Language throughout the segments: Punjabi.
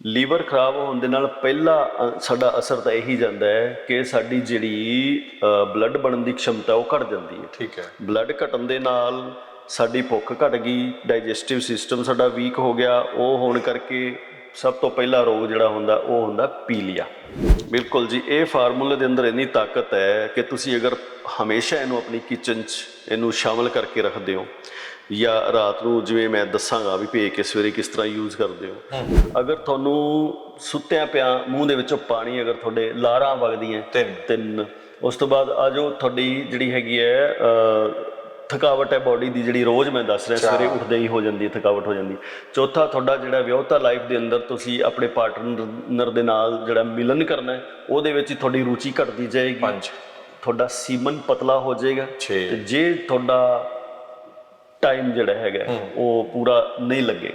ਲੀਵਰ ਖਰਾਬ ਹੋਣ ਦੇ ਨਾਲ ਪਹਿਲਾ ਸਾਡਾ ਅਸਰ ਤਾਂ ਇਹੀ ਜਾਂਦਾ ਹੈ ਕਿ ਸਾਡੀ ਜਿਹੜੀ ਬਲੱਡ ਬਣਨ ਦੀ ਖਮਤਾ ਉਹ ਘਟ ਜਾਂਦੀ ਹੈ। ਠੀਕ ਹੈ। ਬਲੱਡ ਘਟਣ ਦੇ ਨਾਲ ਸਾਡੀ ਭੁੱਖ ਘਟ ਗਈ ਡਾਈਜੈਸਟਿਵ ਸਿਸਟਮ ਸਾਡਾ ਵੀਕ ਹੋ ਗਿਆ ਉਹ ਹੋਣ ਕਰਕੇ ਸਭ ਤੋਂ ਪਹਿਲਾ ਰੋਗ ਜਿਹੜਾ ਹੁੰਦਾ ਉਹ ਹੁੰਦਾ ਪੀਲੀਆ। ਬਿਲਕੁਲ ਜੀ ਇਹ ਫਾਰਮੂਲੇ ਦੇ ਅੰਦਰ ਇੰਨੀ ਤਾਕਤ ਹੈ ਕਿ ਤੁਸੀਂ ਅਗਰ ਹਮੇਸ਼ਾ ਇਹਨੂੰ ਆਪਣੀ ਕਿਚਨ 'ਚ ਇਹਨੂੰ ਸ਼ਾਮਲ ਕਰਕੇ ਰੱਖਦੇ ਹੋ ਜਾਂ ਰਾਤ ਨੂੰ ਜਿਵੇਂ ਮੈਂ ਦੱਸਾਂਗਾ ਵੀ ਭੇ ਕੇ ਸਵੇਰੇ ਕਿਸ ਤਰ੍ਹਾਂ ਯੂਜ਼ ਕਰਦੇ ਹੋ। ਅਗਰ ਤੁਹਾਨੂੰ ਸੁੱਤਿਆਂ ਪਿਆ ਮੂੰਹ ਦੇ ਵਿੱਚੋਂ ਪਾਣੀ ਅਗਰ ਤੁਹਾਡੇ ਲਾਰਾਂ ਵਗਦੀਆਂ ਤਿੰਨ। ਤਿੰਨ। ਉਸ ਤੋਂ ਬਾਅਦ ਆ ਜੋ ਤੁਹਾਡੀ ਜਿਹੜੀ ਹੈਗੀ ਹੈ ਥਕਾਵਟ ਹੈ ਬਾਡੀ ਦੀ ਜਿਹੜੀ ਰੋਜ਼ ਮੈਂ ਦੱਸ ਰਿਹਾ ਸਵੇਰੇ ਉੱਠਦੇ ਹੀ ਹੋ ਜਾਂਦੀ ਹੈ ਥਕਾਵਟ ਹੋ ਜਾਂਦੀ। ਚੌਥਾ ਤੁਹਾਡਾ ਜਿਹੜਾ ਵਿਆਹਤਾ ਲਾਈਫ ਦੇ ਅੰਦਰ ਤੁਸੀਂ ਆਪਣੇ ਪਾਰਟਨਰ ਦੇ ਨਾਲ ਜਿਹੜਾ ਮਿਲਨ ਕਰਨਾ ਹੈ ਉਹਦੇ ਵਿੱਚ ਤੁਹਾਡੀ ਰੁਚੀ ਘਟਦੀ ਜਾਏਗੀ। ਪੰਜ। ਤੁਹਾਡਾ ਸੀਮਨ ਪਤਲਾ ਹੋ ਜਾਏਗਾ। ਛੇ। ਤੇ ਜੇ ਤੁਹਾਡਾ ਟਾਈਮ ਜਿਹੜਾ ਹੈਗਾ ਉਹ ਪੂਰਾ ਨਹੀਂ ਲੱਗੇ।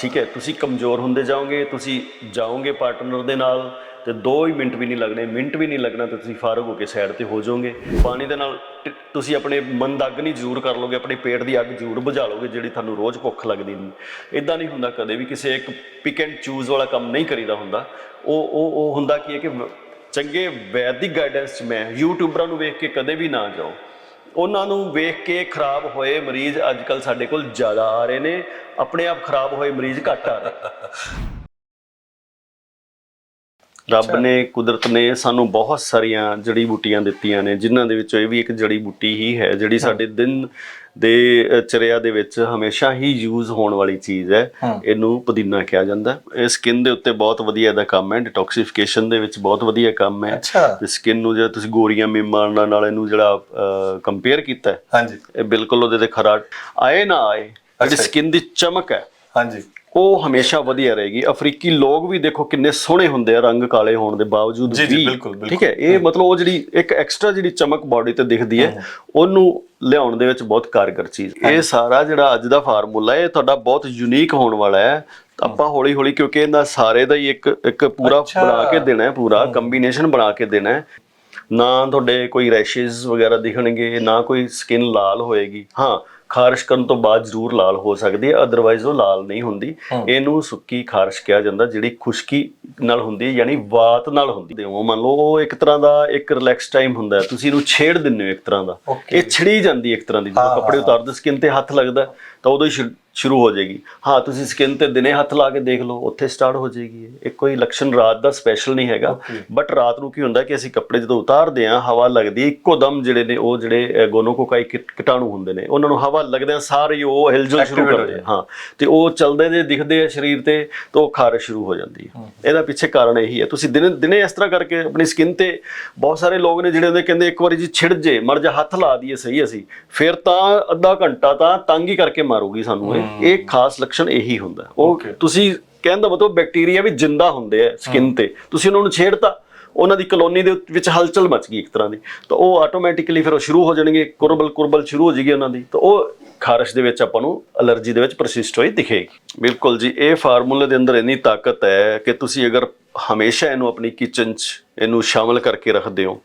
ਠੀਕ ਹੈ ਤੁਸੀਂ ਕਮਜ਼ੋਰ ਹੁੰਦੇ ਜਾਓਗੇ ਤੁਸੀਂ ਜਾਓਗੇ ਪਾਰਟਨਰ ਦੇ ਨਾਲ ਤੇ 2 ਹੀ ਮਿੰਟ ਵੀ ਨਹੀਂ ਲੱਗਣੇ ਮਿੰਟ ਵੀ ਨਹੀਂ ਲੱਗਣਾ ਤੇ ਤੁਸੀਂ ਫਾਰਗ ਹੋ ਕੇ ਸਾਈਡ ਤੇ ਹੋ ਜਾਓਗੇ। ਪਾਣੀ ਦੇ ਨਾਲ ਤੁਸੀਂ ਆਪਣੇ ਮਨ ਦਾ ਅੱਗ ਨਹੀਂ ਜ਼ਰੂਰ ਕਰ ਲੋਗੇ ਆਪਣੇ ਪੇਟ ਦੀ ਅੱਗ ਜ਼ਰੂਰ ਬੁਝਾ ਲੋਗੇ ਜਿਹੜੀ ਤੁਹਾਨੂੰ ਰੋਜ਼ ਭੁੱਖ ਲੱਗਦੀ ਨਹੀਂ ਇਦਾਂ ਨਹੀਂ ਹੁੰਦਾ ਕਦੇ ਵੀ ਕਿਸੇ ਇੱਕ ਪਿਕ ਐਂਡ ਚੂਜ਼ ਵਾਲਾ ਕੰਮ ਨਹੀਂ ਕਰੀਦਾ ਹੁੰਦਾ। ਉਹ ਉਹ ਉਹ ਹੁੰਦਾ ਕੀ ਹੈ ਕਿ ਚੰਗੇ ਵੈਦਿਕ ਗਾਈਡੈਂਸ 'ਚ ਮੈਂ ਯੂਟਿਊਬਰਾਂ ਨੂੰ ਵੇਖ ਕੇ ਕਦੇ ਵੀ ਨਾ ਜਾਓ ਉਹਨਾਂ ਨੂੰ ਵੇਖ ਕੇ ਖਰਾਬ ਹੋਏ ਮਰੀਜ਼ ਅੱਜ ਕੱਲ ਸਾਡੇ ਕੋਲ ਜ਼ਿਆਦਾ ਆ ਰਹੇ ਨੇ। ਆਪਣੇ ਆਪ ਖਰਾਬ ਹੋਏ ਮਰੀਜ਼ ਘੱਟ ਆ ਰਹੇ। ਰੱਬ ਨੇ ਕੁਦਰਤ ਨੇ ਸਾਨੂੰ ਬਹੁਤ ਸਾਰੀਆਂ ਜੜੀ ਬੂਟੀਆਂ ਦਿੱਤੀਆਂ ਨੇ ਜਿਨ੍ਹਾਂ ਦੇ ਵਿੱਚੋਂ ਇਹ ਵੀ ਇੱਕ ਜੜੀ ਬੂਟੀ ਹੀ ਹੈ ਜਿਹੜੀ ਸਾਡੇ ਦਿਨ ਦੇ ਚਰਿਆ ਦੇ ਵਿੱਚ ਹਮੇਸ਼ਾ ਹੀ ਯੂਜ਼ ਹੋਣ ਵਾਲੀ ਚੀਜ਼ ਹੈ। ਇਹਨੂੰ ਪੁਦੀਨਾ ਕਿਹਾ ਜਾਂਦਾ। ਇਹ ਸਕਿਨ ਦੇ ਉੱਤੇ ਬਹੁਤ ਵਧੀਆ ਇਹਦਾ ਕੰਮ ਹੈ ਡਿਟੌਕਸੀਫਿਕੇਸ਼ਨ ਦੇ ਵਿੱਚ ਬਹੁਤ ਵਧੀਆ ਕੰਮ ਹੈ। ਤੇ ਸਕਿਨ ਨੂੰ ਜੇ ਤੁਸੀਂ ਗੋਰੀਆਂ ਮੀਮਾਂ ਨਾਲ ਇਹਨੂੰ ਜਿਹੜਾ ਕੰਪੇਅਰ ਕੀਤਾ ਹੈ, ਹਾਂਜੀ। ਇਹ ਬਿਲਕੁਲ ਉਹਦੇ ਤੇ ਖਰਾ ਆਏ ਨਾ ਆਏ ਜਿਹੜੀ। ਸਕਿਨ ਦੀ ਚਮਕ ਹੈ ਹਾਂਜੀ। ਉਹ ਹਮੇਸ਼ਾ ਵਧੀਆ ਰਹੇਗੀ। ਅਫਰੀਕੀ ਲੋਕ ਵੀ ਦੇਖੋ ਕਿੰਨੇ ਸੋਹਣੇ ਹੁੰਦੇ ਆ ਰੰਗ ਕਾਲੇ ਹੋਣ ਦੇ ਬਾਵਜੂਦ ਜੀ, ਜੀ, ਵੀ। ਬਿਲਕੁਲ। ਠੀਕ ਹੈ ਇਹ ਮਤਲਬ ਉਹ ਜਿਹੜੀ ਇੱਕ ਐਕਸਟਰਾ ਜਿਹੜੀ ਚਮਕ ਬਾਡੀ ਤੇ ਦਿਖਦੀ ਹੈ ਉਹਨੂੰ ਲਿਆਉਣ ਦੇ ਵਿੱਚ ਬਹੁਤ ਕਾਰਗਰ ਚੀਜ਼। ਇਹ ਸਾਰਾ ਜਿਹੜਾ ਅੱਜ ਦਾ ਫਾਰਮੂਲਾ ਹੈ ਇਹ ਤੁਹਾਡਾ ਬਹੁਤ ਯੂਨੀਕ ਹੋਣ ਵਾਲਾ ਹੈ। ਆਪਾਂ ਹੌਲੀ ਹੌਲੀ ਕਿਉਂਕਿ ਇਹਨਾਂ ਸਾਰੇ ਦਾ ਹੀ ਇੱਕ ਇੱਕ ਪੂਰਾ। ਬਣਾ ਕੇ ਦੇਣਾ ਹੈ ਪੂਰਾ ਕੰਬੀਨੇਸ਼ਨ ਬਣਾ ਕੇ ਦੇਣਾ ਹੈ। ਨਾ ਤੁਹਾਡੇ ਕੋਈ ਰੈਸ਼ਸ ਵਗੈਰਾ ਦਿਖਣਗੇ ਨਾ ਕੋਈ ਸਕਿਨ ਲਾਲ ਹੋਏਗੀ। ਹਾਂ ਖਾਰਸ਼ ਕਰਨ ਤੋਂ ਬਾਅਦ ਜ਼ਰੂਰ ਲਾਲ ਹੋ ਸਕਦੀ ਹੈ ਅਦਰਵਾਈਜ਼ ਉਹ ਲਾਲ ਨਹੀਂ ਹੁੰਦੀ। ਇਹਨੂੰ ਸੁੱਕੀ ਖਾਰਸ਼ ਕਿਹਾ ਜਾਂਦਾ ਜਿਹੜੀ ਖੁਸ਼ਕੀ ਨਾਲ ਹੁੰਦੀ ਹੈ ਯਾਨੀ ਵਾਤ ਨਾਲ ਹੁੰਦੀ ਹੈ। ਉਹ ਮੰਨ ਲਓ ਉਹ ਇੱਕ ਤਰ੍ਹਾਂ ਦਾ ਇੱਕ ਰਿਲੈਕਸ ਟਾਈਮ ਹੁੰਦਾ ਤੁਸੀਂ ਇਹਨੂੰ ਛੇੜ ਦਿੰਦੇ ਹੋ ਇੱਕ ਤਰ੍ਹਾਂ ਦਾ. ਇਹ ਛਿੜੀ ਜਾਂਦੀ ਇੱਕ ਤਰ੍ਹਾਂ ਦੀ। ਜਦੋਂ ਕੱਪੜੇ ਉਤਾਰਦੇ ਸਕਿਨ ਤੇ ਹੱਥ ਲੱਗਦਾ ਤਾਂ ਉਦੋਂ ਹੀ ਸ਼ੁਰੂ ਹੋ ਜਾਏਗੀ। ਹਾਂ ਤੁਸੀਂ ਸਕਿਨ ਤੇ ਦਿਨੇ ਹੱਥ ਲਾ ਕੇ ਦੇਖ ਲਓ ਉੱਥੇ ਸਟਾਰਟ ਹੋ ਜਾਏਗੀ ਇਹ। ਕੋਈ ਲੱਛਣ ਰਾਤ ਦਾ ਸਪੈਸ਼ਲ ਨਹੀਂ ਹੈਗਾ। ਬਟ ਰਾਤ ਨੂੰ ਕੀ ਹੁੰਦਾ ਕਿ ਅਸੀਂ ਕੱਪੜੇ ਜਦੋਂ ਉਤਾਰਦੇ ਹਾਂ ਹਵਾ ਲੱਗਦੀ ਇੱਕੋ ਦਮ ਜਿਹੜੇ ਨੇ ਉਹ ਜਿਹੜੇ ਗੋਨੋਕੋਕਾਈ ਕੀਟਾਣੂ ਹੁੰਦੇ ਨੇ ਉਹਨਾਂ ਨੂੰ ਹਵਾ ਲੱਗਦਿਆਂ ਸਾਰੇ ਉਹ ਹਿਲਜੁਲ ਸ਼ੁਰੂ ਕਰਦੇ ਆ। ਹਾਂ ਤੇ ਉਹ ਚੱਲਦੇ ਜੇ ਦਿਖਦੇ ਆ ਸਰੀਰ ਤੇ ਤਾਂ ਉਹ ਖਾਰਸ਼ ਸ਼ੁਰੂ ਹੋ ਜਾਂਦੀ ਹੈ। ਇਹਦਾ ਪਿੱਛੇ ਕਾਰਨ ਇਹੀ ਹੈ। ਤੁਸੀਂ ਦਿਨੇ ਦਿਨੇ ਇਸ ਤਰ੍ਹਾਂ ਕਰਕੇ ਆਪਣੀ ਸਕਿਨ ਤੇ ਬਹੁਤ ਸਾਰੇ ਲੋਕ ਨੇ ਜਿਹੜੇ ਉਹਦੇ ਕਹਿੰਦੇ ਇੱਕ ਵਾਰੀ ਜੀ ਛਿੜ ਜੇ ਮਰ ਜਾ ਹੱਥ ਲਾ ਦਈਏ ਸਹੀ ਅਸੀਂ ਫਿਰ ਤਾਂ ਅੱਧਾ ਘੰਟਾ ਤਾਂ ਤੰਗ ਹੀ ਕਰਕੇ ਮਾਰੂਗੀ ਸਾਨੂੰ ਇਹ। ਇਹ ਖਾਸ ਲੱਛਣ ਇਹੀ ਹੁੰਦਾ। ਉਹ ਤੁਸੀਂ ਕਹਿਣ ਦਾ ਮਤਲਬ ਬੈਕਟੀਰੀਆ ਵੀ ਜਿੰਦਾ ਹੁੰਦੇ ਆ ਸਕਿਨ ਤੇ। ਤੁਸੀਂ ਉਹਨਾਂ ਨੂੰ ਛੇੜਤਾ ਉਹਨਾਂ ਦੀ ਕਲੋਨੀ ਦੇ ਵਿੱਚ ਹਲਚਲ ਮਚ ਗਈ ਇੱਕ ਤਰ੍ਹਾਂ ਦੀ। ਤਾਂ ਉਹ ਆਟੋਮੈਟਿਕਲੀ ਫਿਰ ਉਹ ਸ਼ੁਰੂ ਹੋ ਜਾਣਗੇ ਕੁਰਬਲ ਕੁਰਬਲ ਸ਼ੁਰੂ ਹੋ ਜਾਏਗੀ ਉਹਨਾਂ ਦੀ। ਤਾਂ ਉਹ ਖਾਰਸ਼ ਦੇ ਵਿੱਚ ਆਪਾਂ ਨੂੰ ਅਲਰਜੀ ਦੇ ਵਿੱਚ ਪਰਸਿਸਟ ਹੋਈ ਦਿਖੇਗੀ। ਬਿਲਕੁਲ ਜੀ ਇਹ ਫਾਰਮੂਲੇ ਦੇ ਅੰਦਰ ਇੰਨੀ ਤਾਕਤ ਹੈ ਕਿ ਤੁਸੀਂ ਅਗਰ ਹਮੇਸ਼ਾ ਇਹਨੂੰ ਆਪਣੀ ਕਿਚਨ 'ਚ ਇਹਨੂੰ ਸ਼ਾਮਲ ਕਰਕੇ ਰੱਖਦੇ ਹੋ।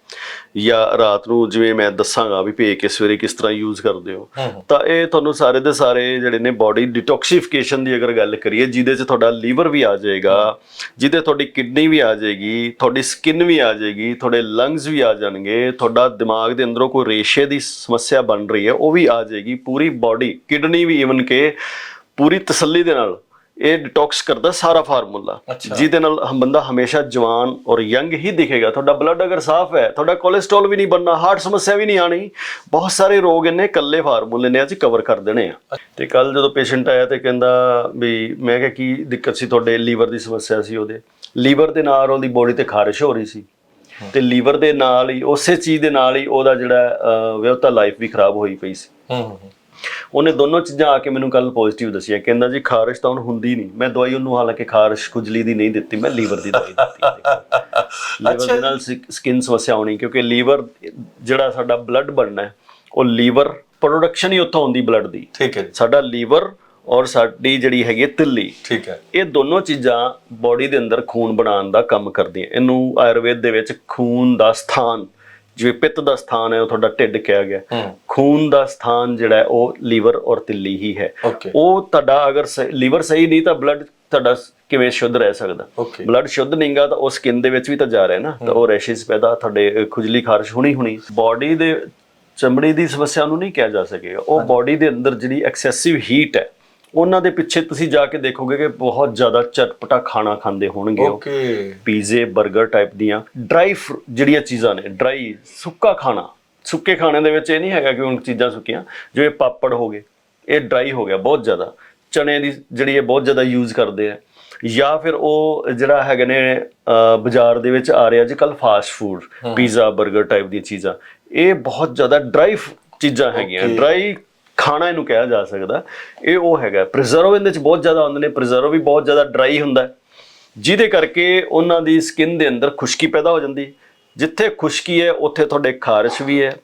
ਜਾਂ ਰਾਤ ਨੂੰ ਜਿਵੇਂ ਮੈਂ ਦੱਸਾਂਗਾ ਵੀ ਭੇ ਕੇ ਸਵੇਰੇ ਕਿਸ ਤਰ੍ਹਾਂ ਯੂਜ਼ ਕਰਦੇ ਹੋ। ਤਾਂ ਇਹ ਤੁਹਾਨੂੰ ਸਾਰੇ ਦੇ ਸਾਰੇ ਜਿਹੜੇ ਨੇ ਬਾਡੀ ਡਿਟੌਕਸੀਫਿਕੇਸ਼ਨ ਦੀ ਅਗਰ ਗੱਲ ਕਰੀਏ ਜਿਹਦੇ 'ਚ ਤੁਹਾਡਾ ਲੀਵਰ ਵੀ ਆ ਜਾਏਗਾ ਜਿਹਦੇ ਤੁਹਾਡੀ ਕਿਡਨੀ ਵੀ ਆ ਜਾਏਗੀ ਤੁਹਾਡੀ ਸਕਿਨ ਵੀ ਆ ਜਾਏਗੀ ਤੁਹਾਡੇ ਲੰਗਸ ਵੀ ਆ ਜਾਣਗੇ ਤੁਹਾਡਾ ਦਿਮਾਗ ਦੇ ਅੰਦਰੋਂ ਕੋਈ ਰੇਸ਼ੇ ਦੀ ਸਮੱਸਿਆ ਬਣ ਰਹੀ ਹੈ ਉਹ ਵੀ ਆ ਜਾਏਗੀ ਪੂਰੀ ਬਾਡੀ ਕਿਡਨੀ ਵੀ ਇਵਨ ਕਿ ਪੂਰੀ ਤਸੱਲੀ ਦੇ ਨਾਲ ਇਹ ਡਿਟੌਕਸ ਕਰਦਾ ਸਾਰਾ ਫਾਰਮੂਲਾ ਜਿਹਦੇ ਨਾਲ ਬੰਦਾ ਹਮੇਸ਼ਾ ਜਵਾਨ ਔਰ ਯੰਗ ਹੀ ਦਿਖੇਗਾ। ਤੁਹਾਡਾ ਬਲੱਡ ਅਗਰ ਸਾਫ਼ ਹੈ ਤੁਹਾਡਾ ਕੋਲੇਸਟ੍ਰੋਲ ਵੀ ਨਹੀਂ ਬਣਨਾ ਹਾਰਟ ਸਮੱਸਿਆ ਵੀ ਨਹੀਂ ਆਣੀ ਬਹੁਤ ਸਾਰੇ ਰੋਗ ਇਹਨੇ ਇਕੱਲੇ ਫਾਰਮੂਲੇ ਨੇ ਅੱਜ ਕਵਰ ਕਰ ਦੇਣੇ ਆ। ਤੇ ਕੱਲ ਜਦੋਂ ਪੇਸ਼ੈਂਟ ਆਇਆ ਤੇ ਕਹਿੰਦਾ ਵੀ ਮੈਂ ਕਿਹਾ ਕੀ ਦਿੱਕਤ ਸੀ ਤੁਹਾਡੇ ਲੀਵਰ ਦੀ ਸਮੱਸਿਆ ਸੀ ਉਹਦੇ। ਲੀਵਰ ਦੇ ਨਾਲ ਉਹਦੀ ਬੋਡੀ ਤੇ ਖਾਰਿਸ਼ ਹੋ ਰਹੀ ਸੀ। ਤੇ ਲੀਵਰ ਦੇ ਨਾਲ ਹੀ ਉਸੇ ਚੀਜ਼ ਦੇ ਨਾਲ ਹੀ ਉਹਦਾ ਜਿਹੜਾ ਵਿਅਹਤਾ ਲਾਈਫ ਵੀ ਖਰਾਬ ਹੋਈ ਪਈ ਸੀ। ਹੂੰ ਹੂੰ। ਉਹਨੇ ਦੋਨੋਂ ਚੀਜ਼ਾਂ ਆ ਕੇ ਮੈਨੂੰ ਕੱਲ ਪੋਜ਼ਿਟਿਵ ਦੱਸੀਆਂ। ਕਹਿੰਦਾ ਜੀ ਖਾਰਿਸ਼ ਤਾਂ ਹੁਣ ਹੁੰਦੀ ਨਹੀਂ। ਮੈਂ ਦਵਾਈ ਉਹਨੂੰ ਹਾਲਾਂਕਿ ਖਾਰਿਸ਼ ਖੁਜਲੀ ਦੀ ਨਹੀਂ ਦਿੱਤੀ ਮੈਂ ਲੀਵਰ ਦੀ ਦਵਾਈ ਦਿੱਤੀ ਲੀਵਰ ਦੇ ਨਾਲ ਸਕਿਨ ਸਮੱਸਿਆ ਆਉਣੀ ਕਿਉਂਕਿ ਲੀਵਰ ਜਿਹੜਾ ਸਾਡਾ ਬਲੱਡ ਬਣਨਾ ਹੈ ਉਹ ਲੀਵਰ ਪ੍ਰੋਡਕਸ਼ਨ ਹੀ ਉੱਥੋਂ ਹੁੰਦੀ ਬਲੱਡ ਦੀ। ਠੀਕ ਹੈ ਸਾਡਾ ਲੀਵਰ ਔਰ ਸਾਡੀ ਜਿਹੜੀ ਹੈਗੀ ਤਿੱਲੀ ਠੀਕ ਹੈ। ਇਹ ਦੋਨੋਂ ਚੀਜ਼ਾਂ ਬਾਡੀ ਦੇ ਅੰਦਰ ਖੂਨ ਬਣਾਉਣ ਦਾ ਕੰਮ ਕਰਦੀਆਂ। ਇਹਨੂੰ ਆਯੁਰਵੇਦ ਦੇ ਵਿੱਚ ਖੂਨ ਦਾ ਸਥਾਨ ਜਿਵੇਂ ਪਿੱਤ ਦਾ ਸਥਾਨ ਹੈ ਉਹ ਤੁਹਾਡਾ ਢਿੱਡ ਕਿਹਾ ਗਿਆ। ਖੂਨ ਦਾ ਸਥਾਨ ਜਿਹੜਾ ਉਹ ਲੀਵਰ ਔਰ ਤਿੱਲੀ ਹੀ ਹੈ। ਉਹ ਤੁਹਾਡਾ ਅਗਰ ਲੀਵਰ ਸਹੀ ਨਹੀਂ ਤਾਂ ਬਲੱਡ ਤੁਹਾਡਾ ਕਿਵੇਂ ਸ਼ੁੱਧ ਰਹਿ ਸਕਦਾ? ਬਲੱਡ ਸ਼ੁੱਧ ਨਹੀਂਗਾ ਤਾਂ ਉਹ ਸਕਿਨ ਦੇ ਵਿੱਚ ਵੀ ਤਾਂ ਜਾ ਰਿਹਾ ਨਾ। ਤਾਂ ਉਹ ਰੈਸ਼ਸ ਪੈਦਾ ਤੁਹਾਡੇ ਖੁਜਲੀ ਖਾਰਸ਼ ਹੋਣੀ ਹੋਣੀ। ਬਾਡੀ ਦੇ ਚਮੜੀ ਦੀ ਸਮੱਸਿਆ ਨੂੰ ਨਹੀਂ ਕਿਹਾ ਜਾ ਸਕੇਗਾ ਉਹ ਬਾਡੀ ਦੇ ਅੰਦਰ ਜਿਹੜੀ ਐਕਸੈਸਿਵ ਹੀਟ ਹੈ ਉਹਨਾਂ ਦੇ ਪਿੱਛੇ ਤੁਸੀਂ ਜਾ ਕੇ ਦੇਖੋਗੇ ਕਿ ਬਹੁਤ ਜ਼ਿਆਦਾ ਚਟਪਟਾ ਖਾਣਾ ਖਾਂਦੇ ਹੋਣਗੇ ਉਹ। ਓਕੇ। ਪੀਜ਼ੇ 버ਗਰ ਟਾਈਪ ਦੀਆਂ ਡਰਾਈ ਜਿਹੜੀਆਂ ਚੀਜ਼ਾਂ ਨੇ ਡਰਾਈ ਸੁੱਕਾ ਖਾਣਾ। ਸੁੱਕੇ ਖਾਣੇ ਦੇ ਵਿੱਚ ਇਹ ਨਹੀਂ ਹੈਗਾ ਕਿ ਹੁਣ ਚੀਜ਼ਾਂ ਸੁੱਕੀਆਂ ਜਿਵੇਂ ਪਾਪੜ ਹੋ ਗਏ ਇਹ ਡਰਾਈ ਹੋ ਗਿਆ ਬਹੁਤ ਜ਼ਿਆਦਾ। ਚਨੇ ਦੀ ਜਿਹੜੀ ਇਹ ਬਹੁਤ ਜ਼ਿਆਦਾ ਯੂਜ਼ ਕਰਦੇ ਆ। ਜਾਂ ਫਿਰ ਉਹ ਜਿਹੜਾ ਹੈਗੇ ਨੇ ਬਾਜ਼ਾਰ ਦੇ ਵਿੱਚ ਆ ਰਿਹਾ ਅੱਜ ਕੱਲ ਫਾਸਟ ਫੂਡ ਪੀਜ਼ਾ 버ਗਰ ਟਾਈਪ ਦੀਆਂ ਚੀਜ਼ਾਂ। ਇਹ ਬਹੁਤ ਜ਼ਿਆਦਾ ਡਰਾਈ ਚੀਜ਼ਾਂ ਹੈਗੀਆਂ। ਡਰਾਈ ਖਾਣਾ ਇਹਨੂੰ ਕਿਹਾ ਜਾ ਸਕਦਾ ਇਹ ਉਹ ਹੈਗਾ। ਪ੍ਰੀਜ਼ਰਵ ਇਹਦੇ 'ਚ ਬਹੁਤ ਜ਼ਿਆਦਾ ਹੁੰਦੇ ਨੇ ਪ੍ਰੀਜ਼ਰਵ ਵੀ ਬਹੁਤ ਜ਼ਿਆਦਾ ਡਰਾਈ ਹੁੰਦਾ ਜਿਹਦੇ ਕਰਕੇ ਉਹਨਾਂ ਦੀ ਸਕਿਨ ਦੇ ਅੰਦਰ ਖੁਸ਼ਕੀ ਪੈਦਾ ਹੋ ਜਾਂਦੀ ਜਿੱਥੇ ਖੁਸ਼ਕੀ ਹੈ ਉੱਥੇ ਤੁਹਾਡੇ ਖਾਰਸ਼ ਵੀ ਹੈ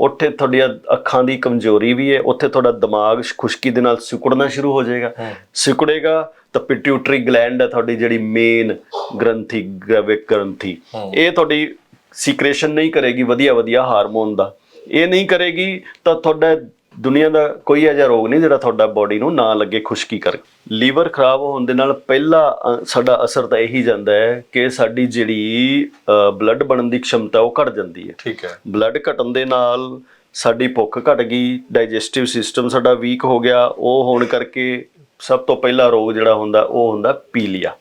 ਉੱਥੇ ਤੁਹਾਡੀਆਂ ਅੱਖਾਂ ਦੀ ਕਮਜ਼ੋਰੀ ਵੀ ਹੈ ਉੱਥੇ ਤੁਹਾਡਾ ਦਿਮਾਗ ਖੁਸ਼ਕੀ ਦੇ ਨਾਲ ਸਿਕੜਨਾ ਸ਼ੁਰੂ ਹੋ ਜਾਏਗਾ। ਸਿਕੜੇਗਾ ਤਾਂ ਪਿਟਿਊਟਰੀ ਗਲੈਂਡ ਹੈ ਤੁਹਾਡੀ ਜਿਹੜੀ ਮੇਨ ਗ੍ਰੰਥੀ ਗ੍ਰੈਵਿਕ ਗ੍ਰੰਥੀ। ਇਹ ਤੁਹਾਡੀ ਸੀਕ੍ਰੇਸ਼ਨ ਨਹੀਂ ਕਰੇਗੀ ਵਧੀਆ ਵਧੀਆ ਹਾਰਮੋਨ ਦਾ। ਇਹ ਨਹੀਂ ਕਰੇਗੀ ਤਾਂ ਤੁਹਾਡਾ ਦੁਨੀਆ ਦਾ ਕੋਈ ਅਜਿਹਾ ਰੋਗ ਨਹੀਂ ਜਿਹੜਾ ਤੁਹਾਡਾ ਬਾਡੀ ਨੂੰ ਨਾ ਲੱਗੇ ਖੁਸ਼ਕੀ ਕਰ। ਲੀਵਰ ਖਰਾਬ ਹੋਣ ਦੇ ਨਾਲ ਪਹਿਲਾ ਸਾਡਾ ਅਸਰ ਤਾਂ ਇਹੀ ਜਾਂਦਾ ਹੈ ਕਿ ਸਾਡੀ ਜਿਹੜੀ ਬਲੱਡ ਬਣਨ ਦੀ ਖਮਤਾ ਉਹ ਘਟ ਜਾਂਦੀ ਹੈ। ਠੀਕ ਹੈ। ਬਲੱਡ ਘਟਣ ਦੇ ਨਾਲ ਸਾਡੀ ਭੁੱਖ ਘਟ ਗਈ ਡਾਈਜੈਸਟਿਵ ਸਿਸਟਮ ਸਾਡਾ ਵੀਕ ਹੋ ਗਿਆ ਉਹ ਹੋਣ ਕਰਕੇ ਸਭ ਤੋਂ ਪਹਿਲਾ ਰੋਗ ਜਿਹੜਾ ਹੁੰਦਾ ਉਹ ਹੁੰਦਾ ਪੀਲੀਆ।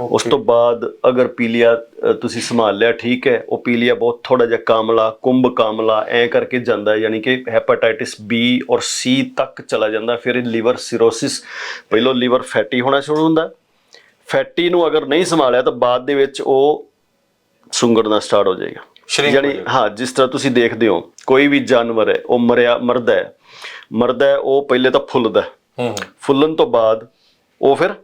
ਉਸ ਤੋਂ ਬਾਅਦ ਅਗਰ ਪੀਲੀਆ ਤੁਸੀਂ ਸੰਭਾਲ ਲਿਆ ਠੀਕ ਹੈ ਉਹ ਪੀਲੀਆ ਬਹੁਤ ਥੋੜਾ ਜਿਹਾ ਕਾਮਲਾ ਕੁੰਭ ਕਾਮਲਾ ਐ ਕਰਕੇ ਜਾਂਦਾ ਯਾਨੀ ਕਿ ਹੈਪਾਟਾਈਟਿਸ ਬੀ ਔਰ ਸੀ ਤੱਕ ਚਲਾ ਜਾਂਦਾ ਫਿਰ ਲਿਵਰ ਸਿਰੋਸਿਸ ਪਹਿਲਾਂ ਲਿਵਰ ਫੈਟੀ ਹੋਣਾ ਸ਼ੁਰੂ ਹੁੰਦਾ। ਫੈਟੀ ਨੂੰ ਅਗਰ ਨਹੀਂ ਸੰਭਾਲਿਆ ਤਾਂ ਬਾਅਦ ਦੇ ਵਿੱਚ ਉਹ ਸੁੰਗੜਨਾ ਸਟਾਰਟ ਹੋ ਜਾਏਗਾ। ਯਾਨੀ ਹਾਂ ਜਿਸ ਤਰ੍ਹਾਂ ਤੁਸੀਂ ਦੇਖਦੇ ਹੋ ਕੋਈ ਵੀ ਜਾਨਵਰ ਹੈ ਉਹ ਮਰਿਆ ਮਰਦਾ ਹੈ। ਮਰਦਾ ਹੈ ਉਹ ਪਹਿਲੇ ਤਾਂ ਫੁੱਲਦਾ। ਹੂੰ। ਫੁੱਲਣ ਤੋਂ ਬਾਅਦ ਉਹ ਫਿਰ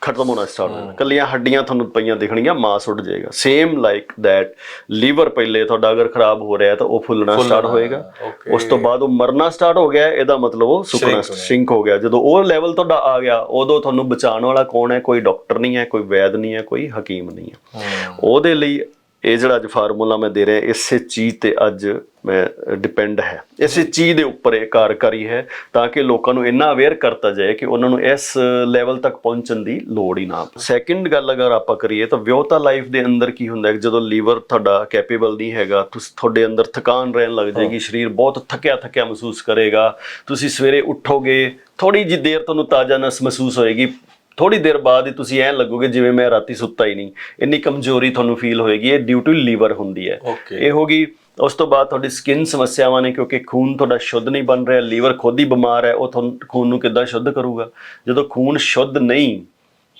ਖਤਮ ਹੋਣਾ ਸਟਾਰਟ ਹੋ। ਜਾਂਦਾ ਕੱਲੀਆਂ ਹੱਡੀਆਂ ਤੁਹਾਨੂੰ ਪਈਆਂ ਦਿਖਣਗੀਆਂ ਮਾਸ ਉੱਡ ਜਾਏਗਾ। ਸੇਮ ਲਾਈਕ ਥੈਟ ਲੀਵਰ ਪਹਿਲੇ ਤੁਹਾਡਾ ਅਗਰ ਖਰਾਬ ਹੋ ਰਿਹਾ ਤਾਂ ਉਹ ਫੁੱਲਣਾ ਸਟਾਰਟ ਹੋਏਗਾ. ਉਸ ਤੋਂ ਬਾਅਦ ਉਹ ਮਰਨਾ ਸਟਾਰਟ ਹੋ ਗਿਆ ਇਹਦਾ ਮਤਲਬ ਉਹ ਸੁੱਕਣਾ। ਸ਼ਿੰਕ ਹੋ ਗਿਆ। ਜਦੋਂ ਉਹ ਲੈਵਲ ਤੁਹਾਡਾ ਆ ਗਿਆ ਉਦੋਂ ਤੁਹਾਨੂੰ ਬਚਾਉਣ ਵਾਲਾ ਕੌਣ ਹੈ? ਕੋਈ ਡਾਕਟਰ ਨਹੀਂ ਹੈ ਕੋਈ ਵੈਦ ਨਹੀਂ ਹੈ ਕੋਈ ਹਕੀਮ ਨਹੀਂ ਹੂੰ। ਉਹਦੇ ਲਈ ਇਹ ਜਿਹੜਾ ਅੱਜ ਫਾਰਮੂਲਾ ਮੈਂ ਦੇ ਰਿਹਾ ਇਸੇ ਚੀਜ਼ ਤੇ ਅੱਜ ਮੈਂ ਡਿਪੈਂਡ ਹੈ। ਇਸੇ ਚੀਜ਼ ਦੇ ਉੱਪਰ ਇਹ ਕਾਰਕਾਰੀ ਹੈ ਤਾਂ ਕਿ ਲੋਕਾਂ ਨੂੰ ਇੰਨਾ ਅਵੇਅਰ ਕਰਤਾ ਜਾਏ ਕਿ ਉਹਨਾਂ ਨੂੰ ਇਸ ਲੈਵਲ ਤੱਕ ਪਹੁੰਚਣ ਦੀ ਲੋੜ ਹੀ ਨਾ ਸੈਕਿੰਡ ਗੱਲ ਅਗਰ ਆਪਾਂ ਕਰੀਏ ਤਾਂ ਵਿਆਹਤਾ ਲਾਈਫ ਦੇ ਅੰਦਰ ਕੀ ਹੁੰਦਾ ਹੈ ਜਦੋਂ ਲੀਵਰ ਤੁਹਾਡਾ ਕੈਪੇਬਲ ਨਹੀਂ ਹੈਗਾ ਤੁਸੀਂ ਤੁਹਾਡੇ ਅੰਦਰ ਥਕਾਨ ਰਹਿਣ ਲੱਗ ਜਾਏਗੀ ਸਰੀਰ ਬਹੁਤ ਥੱਕਿਆ ਥੱਕਿਆ ਮਹਿਸੂਸ ਕਰੇਗਾ ਤੁਸੀਂ ਸਵੇਰੇ ਉੱਠੋਗੇ ਥੋੜੀ ਜਿਹੀ ਦੇਰ ਤੁਹਾਨੂੰ ਤਾਜ਼ਾਨਸ ਮਹਿਸੂਸ ਹੋਏਗੀ ਥੋੜੀ ਦੇਰ ਬਾਅਦ ਹੀ ਤੁਸੀਂ ਐਂ ਲੱਗੋਗੇ ਜਿਵੇਂ ਮੈਂ ਰਾਤੀ ਸੁੱਤਾ ਹੀ ਨਹੀਂ। ਇੰਨੀ ਕਮਜ਼ੋਰੀ ਤੁਹਾਨੂੰ ਫੀਲ ਹੋਏਗੀ ਇਹ ਡਿਊ ਟੂ ਲੀਵਰ ਹੁੰਦੀ ਹੈ. ਇਹ ਹੋਗੀ ਉਸ ਤੋਂ ਬਾਅਦ ਤੁਹਾਡੀ ਸਕਿਨ ਸਮੱਸਿਆਵਾਂ ਨੇ ਕਿਉਂਕਿ ਖੂਨ ਤੁਹਾਡਾ ਸ਼ੁੱਧ ਨਹੀਂ ਬਣ ਰਿਹਾ ਲੀਵਰ ਖੁਦ ਹੀ ਬਿਮਾਰ ਹੈ ਉਹ ਤੁਹਾਨੂੰ ਖੂਨ ਨੂੰ ਕਿੱਦਾਂ ਸ਼ੁੱਧ ਕਰੂਗਾ? ਜਦੋਂ ਖੂਨ ਸ਼ੁੱਧ ਨਹੀਂ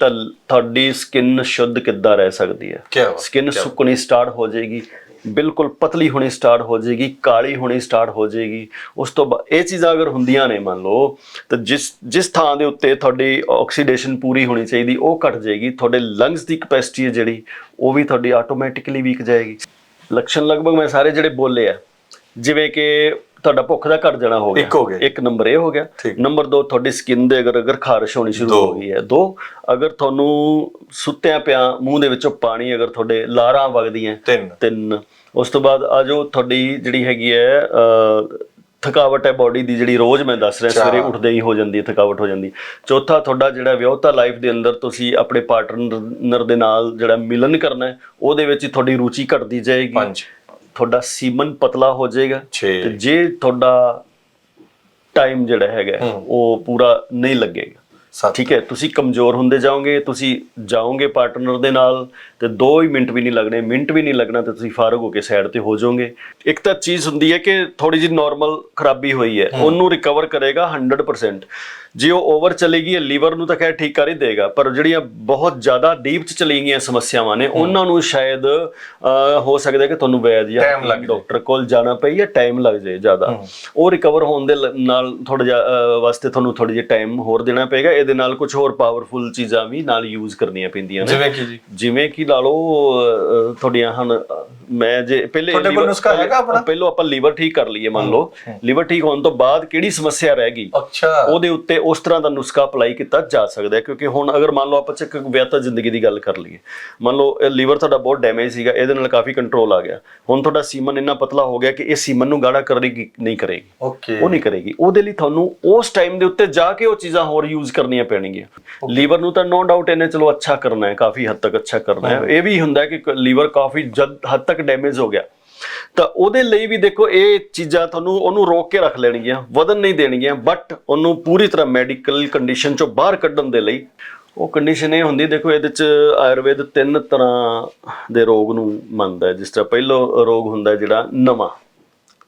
ਤਾਂ ਤੁਹਾਡੀ ਸਕਿਨ ਸ਼ੁੱਧ ਕਿੱਦਾਂ ਰਹਿ ਸਕਦੀ ਹੈ? ਸਕਿਨ ਸੁੱਕਣੀ ਸਟਾਰਟ ਹੋ ਜਾਏਗੀ। ਬਿਲਕੁਲ ਪਤਲੀ ਹੋਣੀ ਸਟਾਰਟ ਹੋ ਜਾਏਗੀ ਕਾਲੀ ਹੋਣੀ ਸਟਾਰਟ ਹੋ ਜਾਏਗੀ। ਉਸ ਤੋਂ ਬਾਅਦ ਇਹ ਚੀਜ਼ਾਂ ਅਗਰ ਹੁੰਦੀਆਂ ਨੇ ਮੰਨ ਲਓ ਤਾਂ ਜਿਸ ਜਿਸ ਥਾਂ ਦੇ ਉੱਤੇ ਤੁਹਾਡੀ ਆਕਸੀਡੇਸ਼ਨ ਪੂਰੀ ਹੋਣੀ ਚਾਹੀਦੀ ਉਹ ਘਟ ਜਾਏਗੀ। ਤੁਹਾਡੇ ਲੰਗਸ ਦੀ ਕਪੈਸਿਟੀ ਹੈ ਜਿਹੜੀ ਉਹ ਵੀ ਤੁਹਾਡੀ ਆਟੋਮੈਟਿਕਲੀ ਵੀਕ ਜਾਏਗੀ। ਲੱਛਣ ਲਗਭਗ ਮੈਂ ਸਾਰੇ ਜਿਹੜੇ ਬੋਲੇ ਆ ਜਿਵੇਂ ਕਿ ਤੁਹਾਡਾ ਭੁੱਖ ਦਾ ਘਟ ਜਾਣਾ ਹੋ ਗਿਆ। ਇੱਕ ਹੋ ਗਿਆ। ਇੱਕ ਨੰਬਰ ਇਹ ਹੋ ਗਿਆ। ਨੰਬਰ 2 ਤੁਹਾਡੀ ਸਕਿਨ ਦੇ ਅਗਰ ਅਗਰ ਖਾਰਸ਼ ਹੋਣੀ ਸ਼ੁਰੂ। ਹੋ ਗਈ ਹੈ। ਦੋ ਅਗਰ ਤੁਹਾਨੂੰ ਸੁੱਤਿਆਂ ਪਿਆ ਮੂੰਹ ਦੇ ਵਿੱਚੋਂ ਪਾਣੀ ਅਗਰ ਤੁਹਾਡੇ ਲਾਰਾਂ ਵਗਦੀਆਂ ਤਿੰਨ। ਤਿੰਨ। ਉਸ ਤੋਂ ਬਾਅਦ ਆ ਜੋ ਤੁਹਾਡੀ ਜਿਹੜੀ ਹੈਗੀ ਹੈ ਥਕਾਵਟ ਹੈ ਬਾਡੀ ਦੀ ਜਿਹੜੀ ਰੋਜ਼ ਮੈਂ ਦੱਸ ਰਿਹਾ ਸਵੇਰੇ। ਉੱਠਦੇ ਹੀ ਹੋ ਜਾਂਦੀ ਹੈ ਥਕਾਵਟ ਹੋ ਜਾਂਦੀ। ਚੌਥਾ ਤੁਹਾਡਾ ਜਿਹੜਾ ਵਿਆਹਤਾ ਲਾਈਫ ਦੇ ਅੰਦਰ ਤੁਸੀਂ ਆਪਣੇ ਪਾਰਟਨਰ ਦੇ ਨਾਲ ਜਿਹੜਾ ਮਿਲਨ ਕਰਨਾ ਹੈ ਉਹਦੇ ਵਿੱਚ ਤੁਹਾਡੀ ਰੁਚੀ ਘਟਦੀ ਜਾਏਗੀ। ਪੰਜ ਤੁਹਾਡਾ ਸੀਮਨ ਪਤਲਾ ਹੋ ਜਾਏਗਾ। ਤੇ ਜੇ ਤੁਹਾਡਾ ਟਾਈਮ ਜਿਹੜਾ ਹੈਗਾ ਉਹ ਪੂਰਾ ਨਹੀਂ ਲੱਗੇਗਾ। ਸੱਤ। ਠੀਕ ਹੈ ਤੁਸੀਂ ਕਮਜ਼ੋਰ ਹੁੰਦੇ ਜਾਓਗੇ ਤੁਸੀਂ ਜਾਓਗੇ ਪਾਰਟਨਰ ਦੇ ਨਾਲ ਤੇ 2 ਹੀ ਮਿੰਟ ਵੀ ਨਹੀਂ ਲੱਗਣੇ ਮਿੰਟ ਵੀ ਨਹੀਂ ਲੱਗਣਾ ਤੇ ਤੁਸੀਂ ਫਾਰਗ ਹੋ ਕੇ ਸਾਈਡ ਤੇ ਹੋ ਜਾਓਗੇ। ਇੱਕ ਤਾਂ ਚੀਜ਼ ਹੁੰਦੀ ਹੈ ਕਿ ਥੋੜੀ ਜਿਹੀ ਨਾਰਮਲ ਖਰਾਬੀ ਹੋਈ ਹੈ ਉਹਨੂੰ ਰਿਕਵਰ ਕਰੇਗਾ 100% ਜੇ ਉਹ ਓਵਰ ਚਲੇਗੀ ਲੀਵਰ ਨੂੰ ਤਾਂ ਖੈਰ ਠੀਕ ਕਰ ਹੀ ਦੇਗਾ ਪਰ ਜਿਹੜੀਆਂ ਬਹੁਤ ਜ਼ਿਆਦਾ ਡੀਪ ਚ ਚਲੀ ਗਈਆਂ ਸਮੱਸਿਆਵਾਂ ਨੇ ਉਹਨਾਂ ਨੂੰ ਸ਼ਾਇਦ ਹੋ ਸਕਦਾ ਕਿ ਤੁਹਾਨੂੰ ਵੈਦ ਜਾਂ। ਡਾਕਟਰ ਕੋਲ ਜਾਣਾ ਪਈ ਜਾਂ ਟਾਈਮ ਲੱਗ ਜਾਏ ਜ਼ਿਆਦਾ। ਉਹ ਰਿਕਵਰ ਹੋਣ ਦੇ ਲ- ਨਾਲ ਥੋੜਾ ਜਿਹਾ ਵਾਸਤੇ ਤੁਹਾਨੂੰ ਥੋੜੀ ਜਿਹੀ ਟਾਈਮ ਹੋਰ ਦੇਣਾ ਪਏਗਾ ਇਹਦੇ ਨਾਲ ਕੁਝ ਹੋਰ ਪਾਵਰਫੁਲ ਚੀਜ਼ਾਂ ਵੀ ਨਾਲ ਯੂਜ਼ ਕਰਨੀਆਂ ਪੈਂਦੀਆਂ ਨੇ। ਜਿਵੇਂ ਕਿ ਜੀ। ਜਿਵੇਂ ਕਿ ਲਾ ਲਓ ਅਹ, ਤੁਹਾਡੀਆਂ ਹਨ ਮੈਂ ਜੇ ਪਹਿਲੇ ਤੁਹਾਡੇ ਕੋਲ ਨੁਸਖਾ ਹੈਗਾ ਆਪਣਾ? ਪਹਿਲੋਂ ਆਪਾਂ ਲੀਵਰ ਠੀਕ ਕਰ ਲਈਏ ਮੰਨ ਲਓ। ਲੀਵਰ ਠੀਕ ਹੋਣ ਤੋਂ ਬਾਅਦ ਕਿਹੜੀ ਸਮੱਸਿਆ ਰਹਿ ਗਈ? ਅੱਛਾ। ਉਹਦੇ ਉੱਤੇ ਉਸ ਤਰ੍ਹਾਂ ਦਾ ਨੁਸਖਾ ਅਪਲਾਈ ਕੀਤਾ ਜਾ ਸਕਦਾ ਹੈ ਕਿਉਂਕਿ ਹੁਣ ਅਗਰ ਮੰਨ ਲਓ ਆਪਾਂ ਚ ਇੱਕ ਵਿਆਹਤਾ ਜ਼ਿੰਦਗੀ ਦੀ ਗੱਲ ਕਰ ਲਈਏ ਮੰਨ ਲਓ ਇਹ ਲੀਵਰ ਤੁਹਾਡਾ ਬਹੁਤ ਡੈਮੇਜ ਸੀਗਾ ਇਹਦੇ ਨਾਲ ਕਾਫੀ ਕੰਟਰੋਲ ਆ ਗਿਆ। ਹੁਣ ਤੁਹਾਡਾ ਸੀਮਨ ਇੰਨਾ ਪਤਲਾ ਹੋ ਗਿਆ ਕਿ ਇਹ ਸੀਮਨ ਨੂੰ ਗਾੜਾ ਕਰੇਗੀ ਨਹੀਂ ਕਰੇਗੀ। ਓਕੇ ਉਹ ਨਹੀਂ ਕਰੇਗੀ। ਉਹਦੇ ਲਈ ਤੁਹਾਨੂੰ ਉਸ ਟਾਈਮ ਦੇ ਉੱਤੇ ਜਾ ਕੇ ਉਹ ਚੀਜ਼ਾਂ ਹੋਰ ਯੂਜ਼ ਕਰਨੀਆਂ ਪੈਣਗੀਆਂ। ਲੀਵਰ ਨੂੰ ਤਾਂ ਨੋ ਡਾਊਟ ਇਹਨੇ ਚਲੋ ਅੱਛਾ ਕਰਨਾ ਹੈ ਕਾਫੀ ਹੱਦ ਤੱਕ ਅੱਛਾ ਕਰਨਾ ਹੈ। ਇਹ ਵੀ ਹੁੰਦਾ ਕਿ ਲੀਵਰ ਕਾਫੀ ਜਦ ਹੱਦ ਤੱਕ ਡੈਮੇਜ ਹੋ ਗਿਆ। ਤਾਂ ਉਹਦੇ ਲਈ ਵੀ ਦੇਖੋ ਇਹ ਚੀਜ਼ਾਂ ਤੁਹਾਨੂੰ ਉਹਨੂੰ ਰੋਕ ਕੇ ਰੱਖ ਲੈਣਗੀਆਂ, ਵਧਣ ਨਹੀਂ ਦੇਣਗੀਆਂ ਬਟ ਉਹਨੂੰ ਪੂਰੀ ਤਰ੍ਹਾਂ ਮੈਡੀਕਲ ਕੰਡੀਸ਼ਨ ਚੋਂ ਬਾਹਰ ਕੱਢਣ ਦੇ ਲਈ ਉਹ ਕੰਡੀਸ਼ਨ ਇਹ ਹੁੰਦੀ, ਦੇਖੋ ਇਹਦੇ ਚ ਆਯੁਰਵੇਦ ਤਿੰਨ ਤਰ੍ਹਾਂ ਦੇ ਰੋਗ ਨੂੰ ਮੰਨਦਾ ਹੈ, ਜਿਸ ਤਰ੍ਹਾਂ ਪਹਿਲੋ ਰੋਗ ਹੁੰਦਾ ਜਿਹੜਾ ਨਵਾਂ।